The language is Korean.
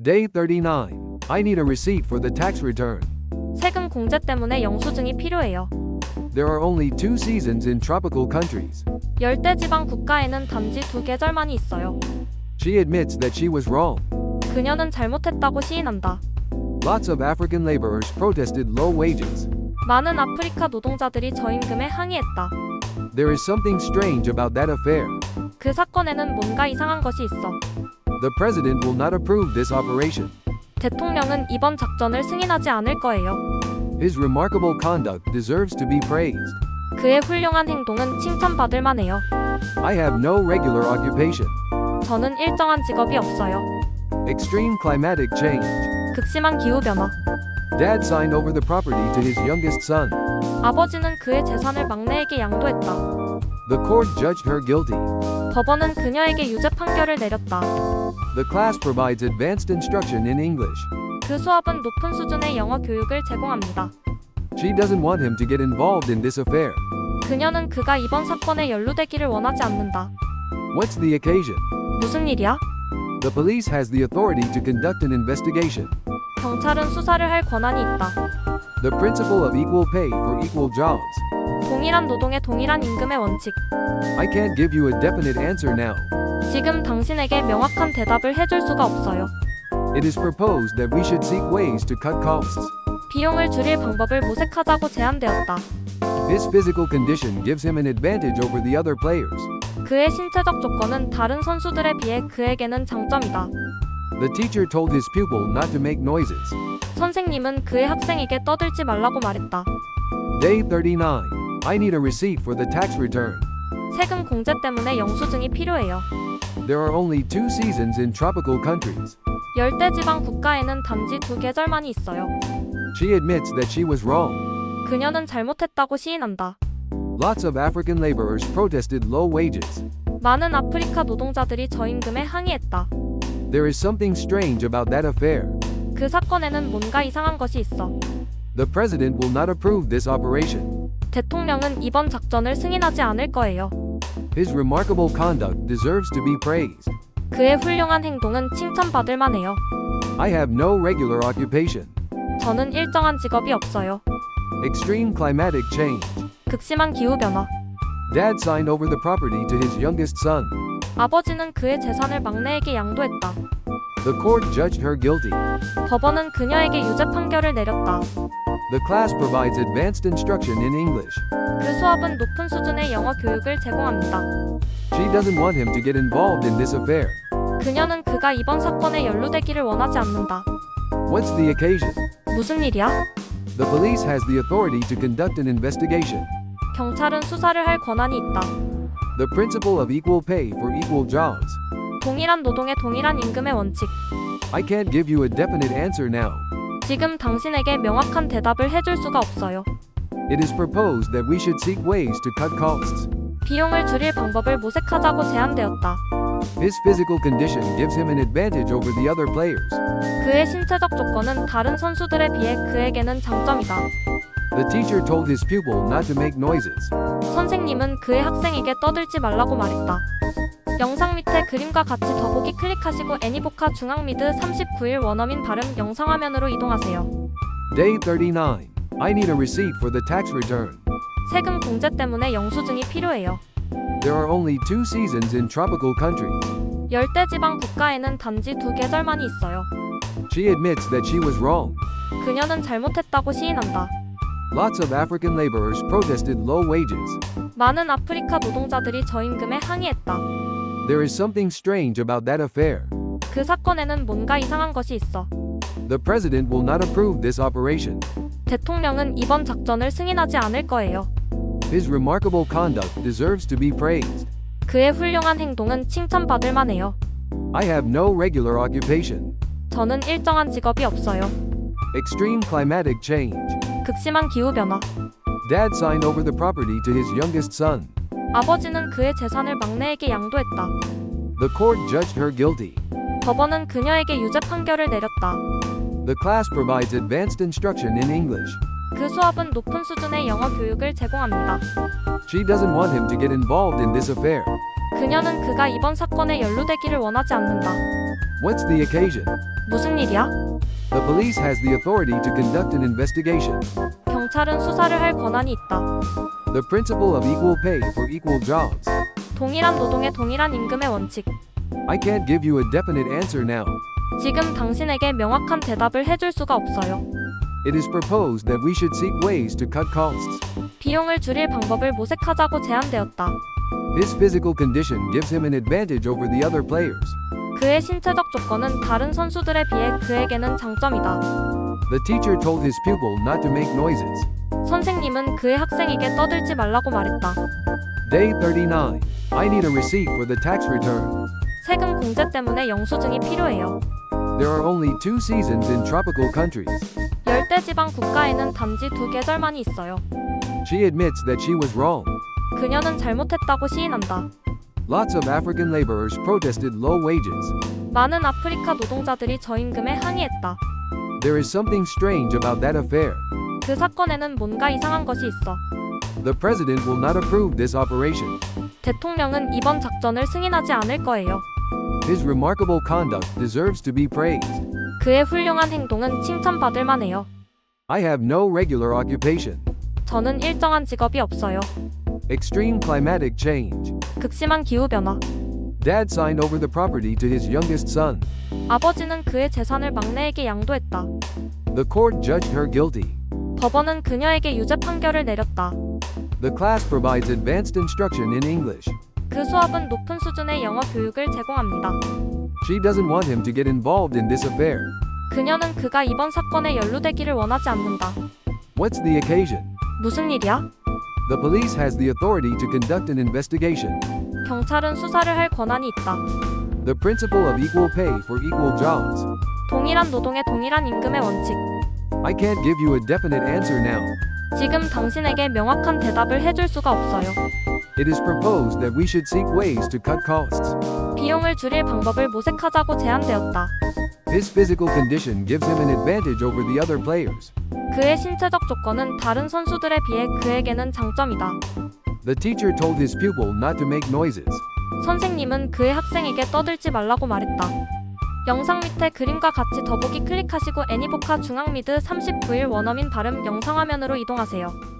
Day 39. I need a receipt for the tax return. 세금 공제 때문에 영수증이 필요해요. There are only two seasons in tropical countries. 열대 지방 국가에는 단지 두 계절만이 있어요. She admits that she was wrong. 그녀는 잘못했다고 시인한다. Lots of African laborers protested low wages. 많은 아프리카 노동자들이 저임금에 항의했다. There is something strange about that affair. 그 사건에는 뭔가 이상한 것이 있어. The president will not approve this operation. 대통령은 이번 작전을 승인하지 않을 거예요. His remarkable conduct deserves to be praised. 그의 훌륭한 행동은 칭찬받을 만해요. I have no regular occupation. 저는 일정한 직업이 없어요. Extreme climatic change. 극심한 기후 변화. Dad signed over the property to his youngest son. 아버지는 그의 재산을 막내에게 양도했다. The court judged her guilty. 법원은 그녀에게 유죄 판결을 내렸다. The class provides advanced instruction in English. 그 수업은 높은 수준의 영어 교육을 제공합니다. She doesn't want him to get involved in this affair. 그녀는 그가 이번 사건에 연루되기를 원하지 않는다. What's the occasion? 무슨 일이야? The police has the authority to conduct an investigation. 경찰은 수사를 할 권한이 있다. The principle of equal pay for equal jobs. 동일한 노동의 동일한 임금의 원칙. I can't give you a definite answer now. 지금 당신에게 명확한 대답을 해줄 수가 없어요. It is proposed that we should seek ways to cut costs. 비용을 줄일 방법을 모색하자고 제안되었다. His physical condition gives him an advantage over the other players. 그의 신체적 조건은 다른 선수들에 비해 그에게는 장점이다. The teacher told his pupil not to make noises. 선생님은 그의 학생에게 떠들지 말라고 말했다. Day 39. I need a receipt for the tax return. 세금 공제 때문에 영수증이 필요해요. There are only two seasons in tropical countries. 열대 지방 국가에는 단지 두 계절만이 있어요. She admits that she was wrong. 그녀는 잘못했다고 시인한다. Lots of African laborers protested low wages. 많은 아프리카 노동자들이 저임금에 항의했다. There is something strange about that affair. 그 사건에는 뭔가 이상한 것이 있어. The president will not approve this operation. 대통령은 이번 작전을 승인하지 않을 거예요. His remarkable conduct deserves to be praised. 그의 훌륭한 행동은 칭찬받을 만해요. I have no regular occupation. 저는 일정한 직업이 없어요. Extreme climatic change. 극심한 극심한 기후 변화. Dad signed over the property to his youngest son. 아버지는 그의 재산을 막내에게 양도했다. The court judged her guilty. 법원은 그녀에게 유죄 판결을 내렸다. The class provides advanced instruction in English. 그 수업은 높은 수준의 영어 교육을 제공합니다. She doesn't want him to get involved in this affair. 그녀는 그가 이번 사건에 연루되기를 원하지 않는다. What's the occasion? 무슨 일이야? The police has the authority to conduct an investigation. 경찰은 수사를 할 권한이 있다. The principle of equal pay for equal jobs. 동일한 노동의 동일한 임금의 원칙. I can't give you a definite answer now. 지금 당신에게 명확한 대답을 해줄 수가 없어요. It is proposed that we should seek ways to cut costs. 비용을 줄일 방법을 모색하자고 제안되었다. His physical condition gives him an advantage over the other players. 그의 신체적 조건은 다른 선수들에 비해 그에게는 장점이다. The teacher told his pupil not to make noises. 선생님은 그의 학생에게 떠들지 말라고 말했다. 영상 밑에 그림과 같이 더보기 클릭하시고 애니보카 중앙 미드 39일 원어민 발음 영상 화면으로 이동하세요. Day 39. I need a receipt for the tax return. 세금 공제 때문에 영수증이 필요해요. There are only two seasons in tropical countries. 열대 지방 국가에는 단지 두 계절만이 있어요. She admits that she was wrong. 그녀는 잘못했다고 시인한다. Lots of African laborers protested low wages. 많은 아프리카 노동자들이 저임금에 항의했다. There is something strange about that affair. 그 사건에는 뭔가 이상한 것이 있어. The president will not approve this operation. 대통령은 이번 작전을 승인하지 않을 거예요. His remarkable conduct deserves to be praised. 그의 훌륭한 행동은 칭찬받을 만해요. I have no regular occupation. 저는 일정한 직업이 없어요. Extreme climatic change. 극심한 기후 변화. Dad signed over the property to his youngest son. 아버지는 그의 재산을 막내에게 양도했다. The court judged her guilty. 법원은 그녀에게 유죄 판결을 내렸다. The class provides advanced instruction in English. 그 수업은 높은 수준의 영어 교육을 제공합니다. She doesn't want him to get involved in this affair. 그녀는 그가 이번 사건에 연루되기를 원하지 않는다. What's the occasion? 무슨 일이야? The police has the authority to conduct an investigation. 경찰은 수사를 할 권한이 있다. The principle of equal pay for equal jobs. 동일한 노동의 동일한 임금의 원칙. I can't give you a definite answer now. 지금 당신에게 명확한 대답을 해줄 수가 없어요. It is proposed that we should seek ways to cut costs. 비용을 줄일 방법을 모색하자고 제안되었다. His physical condition gives him an advantage over the other players. 그의 신체적 조건은 다른 선수들에 비해 그에게는 장점이다. The teacher told his pupil not to make noises. 선생님은 그의 학생에게 떠들지 말라고 말했다. Day 39. I need a receipt for the tax return. 세금 공제 때문에 영수증이 필요해요. There are only two seasons in tropical countries. 열대 지방 국가에는 단지 두 계절만이 있어요. She admits that she was wrong. 그녀는 잘못했다고 시인한다. Lots of African laborers protested low wages. 많은 아프리카 노동자들이 저임금에 항의했다. There is something strange about that affair. 그 사건에는 뭔가 이상한 것이 있어. The president will not approve this operation. 대통령은 이번 작전을 승인하지 않을 거예요. His remarkable conduct deserves to be praised. 그의 훌륭한 행동은 칭찬받을 만해요. I have no regular occupation. 저는 일정한 직업이 없어요. Extreme climatic change. 극심한 기후 변화. Dad signed over the property to his youngest son. 아버지는 그의 재산을 막내에게 양도했다. The court judged her guilty. 법원은 그녀에게 유죄 판결을 내렸다. The class provides advanced instruction in English. 그 수업은 높은 수준의 영어 교육을 제공합니다. She doesn't want him to get involved in this affair. 그녀는 그가 이번 사건에 연루되기를 원하지 않는다. What's the occasion? 무슨 일이야? The police has the authority to conduct an investigation. 경찰은 수사를 할 권한이 있다. The principle of equal pay for equal jobs. 동일한 노동의 동일한 임금의 원칙. I can't give you a definite answer now. 지금 당신에게 명확한 대답을 해줄 수가 없어요. It is proposed that we should seek ways to cut costs. 비용을 줄일 방법을 모색하자고 제안되었다. His physical condition gives him an advantage over the other players. 그의 신체적 조건은 다른 선수들에 비해 그에게는 장점이다. The teacher told his pupil not to make noises. 선생님은 그의 학생에게 떠들지 말라고 말했다. 영상 밑에 그림과 같이 더보기 클릭하시고 애니보카 중앙 미드 39일 원어민 발음 영상 화면으로 이동하세요.